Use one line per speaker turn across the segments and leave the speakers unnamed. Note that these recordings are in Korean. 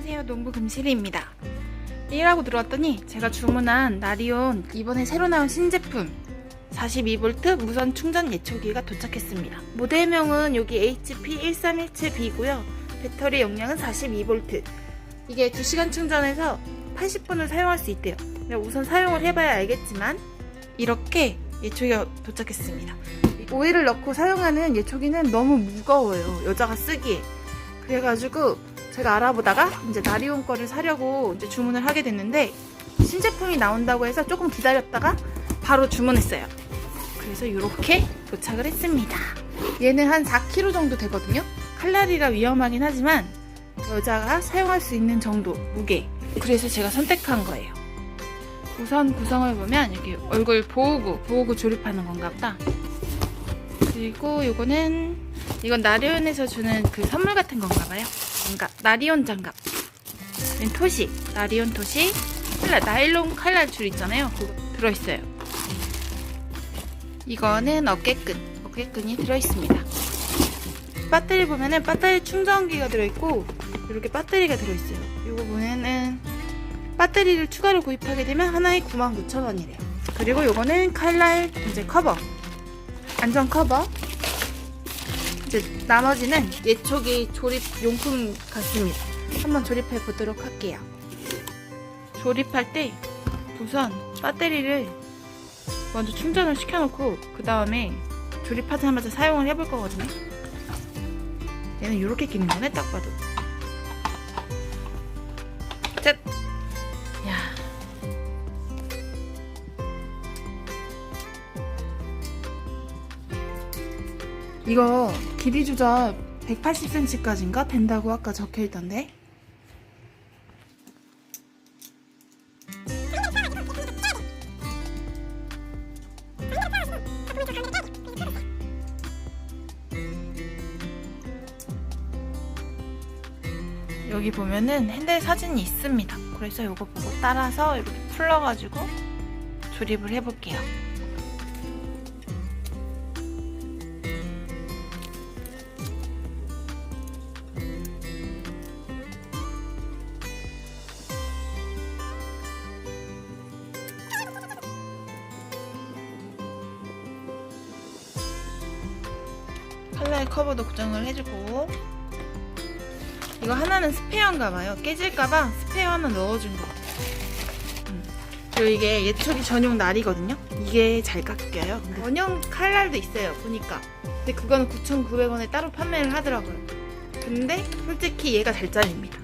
안녕하세요. 농부 금실이입니다. 일하고 들어왔더니 제가 주문한 나리온 이번에 새로 나온 신제품 42V 무선 충전 예초기가 도착했습니다. 모델명은 여기 HP1317B고요. 배터리 용량은 42V. 이게 2시간 충전해서 80분을 사용할 수 있대요. 우선 사용을 해봐야 알겠지만 이렇게 예초기가 도착했습니다. 오일을 넣고 사용하는 예초기는 너무 무거워요. 여자가 쓰기에. 그래가지고 제가 알아보다가 이제 나리온 거를 사려고 이제 주문을 하게 됐는데 신제품이 나온다고 해서 조금 기다렸다가 바로 주문했어요. 그래서 이렇게 도착을 했습니다. 얘는 한 4kg 정도 되거든요. 칼날이라 위험하긴 하지만 여자가 사용할 수 있는 정도 무게. 그래서 제가 선택한 거예요. 우선 구성을 보면 여기 얼굴 보호구, 보호구 조립하는 건가 보다. 그리고 요거는 이건 나리온에서 주는 그 선물 같은 건가 봐요. 장갑, 나리온 장갑. 얘는 토시, 나리온 토시. 칼날, 나일론 칼날 줄 있잖아요. 그거 들어있어요. 이거는 어깨끈, 어깨끈이 들어있습니다. 배터리 보면은 배터리 충전기가 들어있고 이렇게 배터리가 들어있어요. 이거 보면은 배터리를 추가로 구입하게 되면 하나에 99,000원이래요. 그리고 요거는 칼날 이제 커버, 안전 커버. 이제 나머지는 예초기 조립 용품 같습니다. 한번 조립해 보도록 할게요. 조립할 때 우선 배터리를 먼저 충전을 시켜놓고 그 다음에 조립하자마자 사용을 해볼 거거든요. 얘는 이렇게 끼는 거네 딱 봐도. 짠. 야. 이거 길이 조절 180cm까지인가 된다고 아까 적혀 있던데. 여기 보면은 핸들 사진이 있습니다. 그래서 이거 보고 따라서 이렇게 풀러가지고 조립을 해볼게요. 칼날 커버도 고정을 해주고 이거 하나는 스페어인가 봐요. 깨질까봐 스페어 하나 넣어준 거. 음. 그리고 이게 예초기 전용 날이거든요. 이게 잘 깎여요. 원형 칼날도 있어요. 보니까. 근데 그거는 9,900원에 따로 판매를 하더라고요. 근데 솔직히 얘가 잘 잘립니다.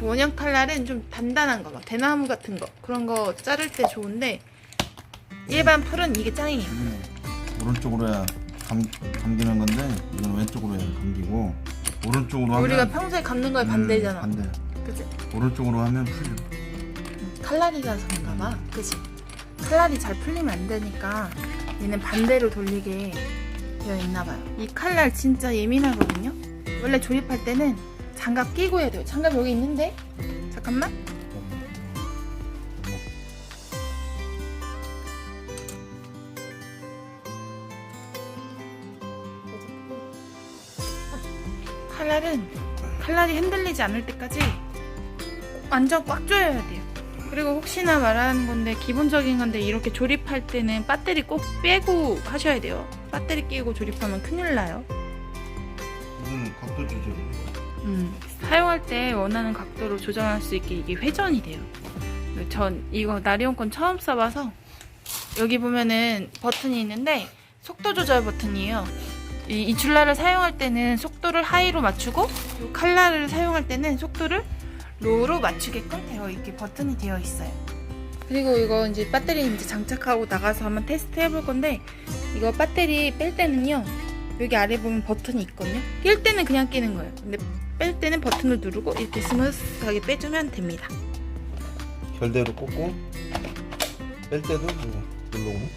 원형 칼날은 좀 단단한 거, 막 대나무 같은 거 그런 거 자를 때 좋은데 일반 풀은 이게 짱이에요.
이게 오른쪽으로 해야 감, 감기는 건데 이건 왼쪽으로 해야 감기고 오른쪽으로 하면
우리가 평소에 감는 거에 반대잖아.
음, 반대
그치?
오른쪽으로 하면 풀려
칼날이라서 그런가 봐. 그치? 칼날이 잘 풀리면 안 되니까 얘는 반대로 돌리게 되어 있나 봐요. 이 칼날 진짜 예민하거든요? 원래 조립할 때는 장갑 끼고 해야 돼요. 장갑 여기 있는데? 잠깐만. 칼날은 칼날이 흔들리지 않을 때까지 완전 꽉 조여야 돼요. 그리고 혹시나 말하는 건데 기본적인 건데 이렇게 조립할 때는 배터리 꼭 빼고 하셔야 돼요. 배터리 끼고 조립하면 큰일 나요.
이건 각도 조절이에요
음, 사용할 때 원하는 각도로 조정할 수 있게 이게 회전이 돼요. 전 이거 나리온 건 처음 써봐서 여기 보면은 버튼이 있는데 속도 조절 버튼이에요. 이, 이 줄라를 사용할 때는 속도를 하이로 맞추고 이 칼날을 사용할 때는 속도를 로우로 맞추게끔 되어 있게 버튼이 되어 있어요. 그리고 이거 이제 배터리 이제 장착하고 나가서 한번 테스트 해볼 건데 이거 배터리 뺄 때는요 여기 아래 보면 버튼이 있거든요. 낄 때는 그냥 끼는 거예요. 근데 뺄 때는 버튼을 누르고 이렇게 스무스하게 빼주면 됩니다.
결대로 꽂고 뺄 때도 누르고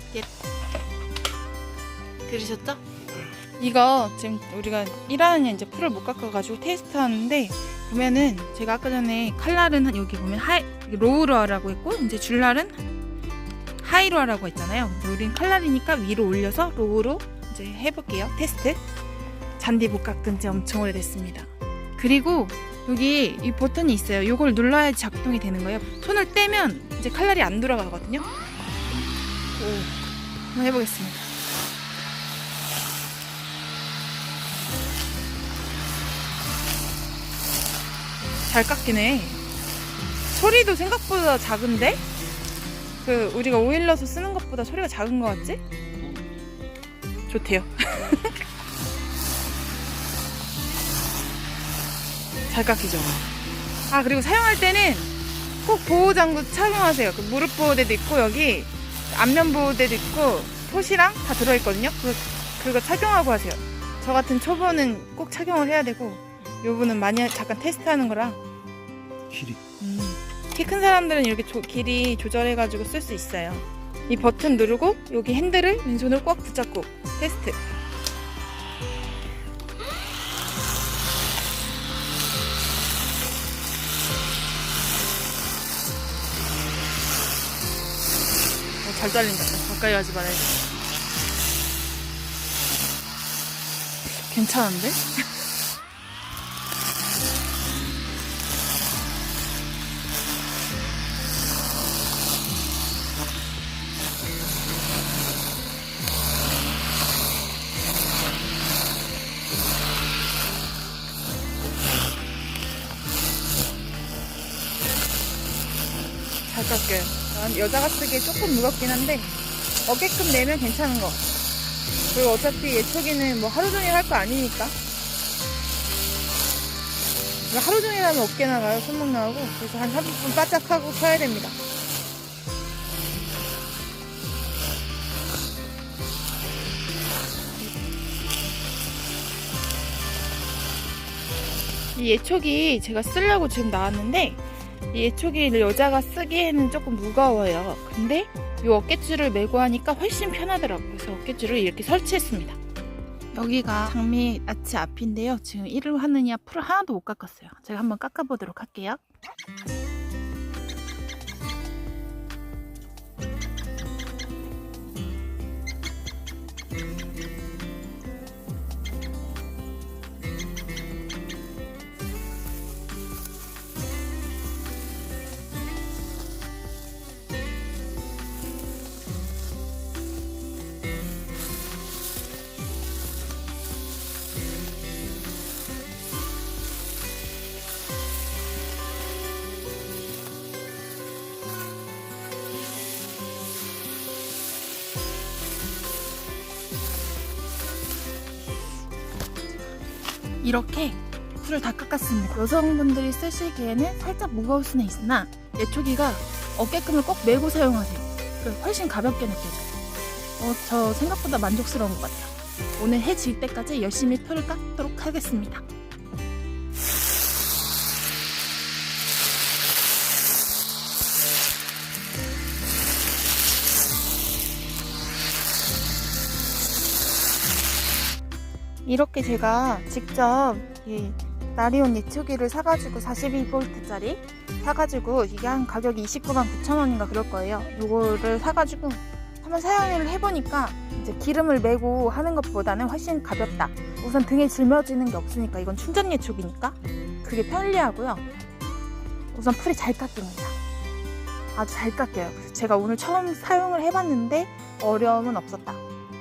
들으셨죠? 이거 지금 우리가 일하는 애 이제 풀을 못 깎아가지고 테스트 하는데 보면은 제가 아까 전에 칼날은 여기 보면 하이 로우로 하라고 했고 이제 줄날은 하이로 하라고 했잖아요. 근데 우린 칼날이니까 위로 올려서 로우로 이제 해볼게요. 테스트. 잔디 못 깎은 지 엄청 오래됐습니다. 그리고 여기 이 버튼이 있어요. 이걸 눌러야 작동이 되는 거예요. 손을 떼면 이제 칼날이 안 돌아가거든요. 오, 한번 해보겠습니다. 잘 깎이네. 소리도 생각보다 작은데? 그 우리가 오일러서 쓰는 것보다 소리가 작은 것 같지? 좋대요. 잘 깎이죠. 아 그리고 사용할 때는 꼭 보호 장구 착용하세요. 그 무릎 보호대도 있고 여기 앞면 보호대도 있고 톳이랑 다 들어있거든요. 그 그거 착용하고 하세요. 저 같은 초보는 꼭 착용을 해야 되고 요분은 많이 잠깐 테스트하는 거라
길이.
키큰 사람들은 이렇게 조- 길이 조절해가지고 쓸 수 있어요. 이 버튼 누르고 여기 핸들을 왼손으로 꽉 붙잡고 테스트. 어, 잘 잘린다. 가까이 하지 말아야지. 괜찮은데? 잘 깎여요. 난 여자가 쓰기에 조금 무겁긴 한데 어깨끔 내면 괜찮은 거. 그리고 어차피 예초기는 뭐 하루 종일 할 거 아니니까. 하루 종일 하면 어깨 나가요, 손목 나가고. 그래서 한 30분 바짝 하고 펴야 됩니다. 이 예초기 제가 쓰려고 지금 나왔는데 이 예초기를 여자가 쓰기에는 조금 무거워요. 근데 이 어깨줄을 메고 하니까 훨씬 편하더라고요. 그래서 어깨줄을 이렇게 설치했습니다. 여기가 장미 아치 앞인데요. 지금 일을 하느냐 풀을 하나도 못 깎았어요. 제가 한번 깎아보도록 할게요. 이렇게 풀을 다 깎았습니다. 여성분들이 쓰시기에는 살짝 무거울 수는 있으나 예초기가 어깨끈을 꼭 메고 사용하세요. 그래서 훨씬 가볍게 느껴져요. 어, 저 생각보다 만족스러운 것 같아요. 오늘 해 질 때까지 열심히 풀을 깎도록 하겠습니다. 이렇게 제가 직접 이 나리온 예초기를 사가지고 42V짜리 사가지고 이게 한 가격이 29만 9천 원인가 그럴 거예요. 이거를 사가지고 한번 사용을 해보니까 이제 기름을 메고 하는 것보다는 훨씬 가볍다. 우선 등에 짊어지는 게 없으니까 이건 충전 예초기니까 그게 편리하고요. 우선 풀이 잘 깎입니다. 아주 잘 깎여요. 그래서 제가 오늘 처음 사용을 해봤는데 어려움은 없었다.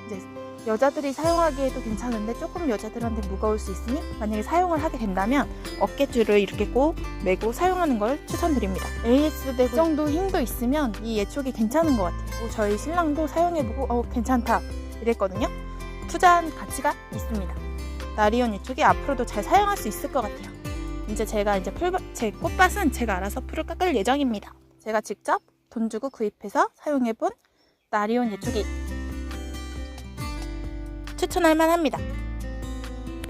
이제 여자들이 사용하기에도 괜찮은데 조금 여자들한테 무거울 수 있으니 만약에 사용을 하게 된다면 어깨줄을 이렇게 꼭 메고 사용하는 걸 추천드립니다. AS 대구 정도 힘도 있으면 이 예촉이 괜찮은 것 같아요. 저희 신랑도 사용해보고 어 괜찮다 이랬거든요. 투자한 가치가 있습니다. 나리온 예촉이 앞으로도 잘 사용할 수 있을 것 같아요. 이제 제가 이제 풀, 제 꽃밭은 제가 알아서 풀을 깎을 예정입니다. 제가 직접 돈 주고 구입해서 사용해본 나리온 예촉이 추천할 만합니다.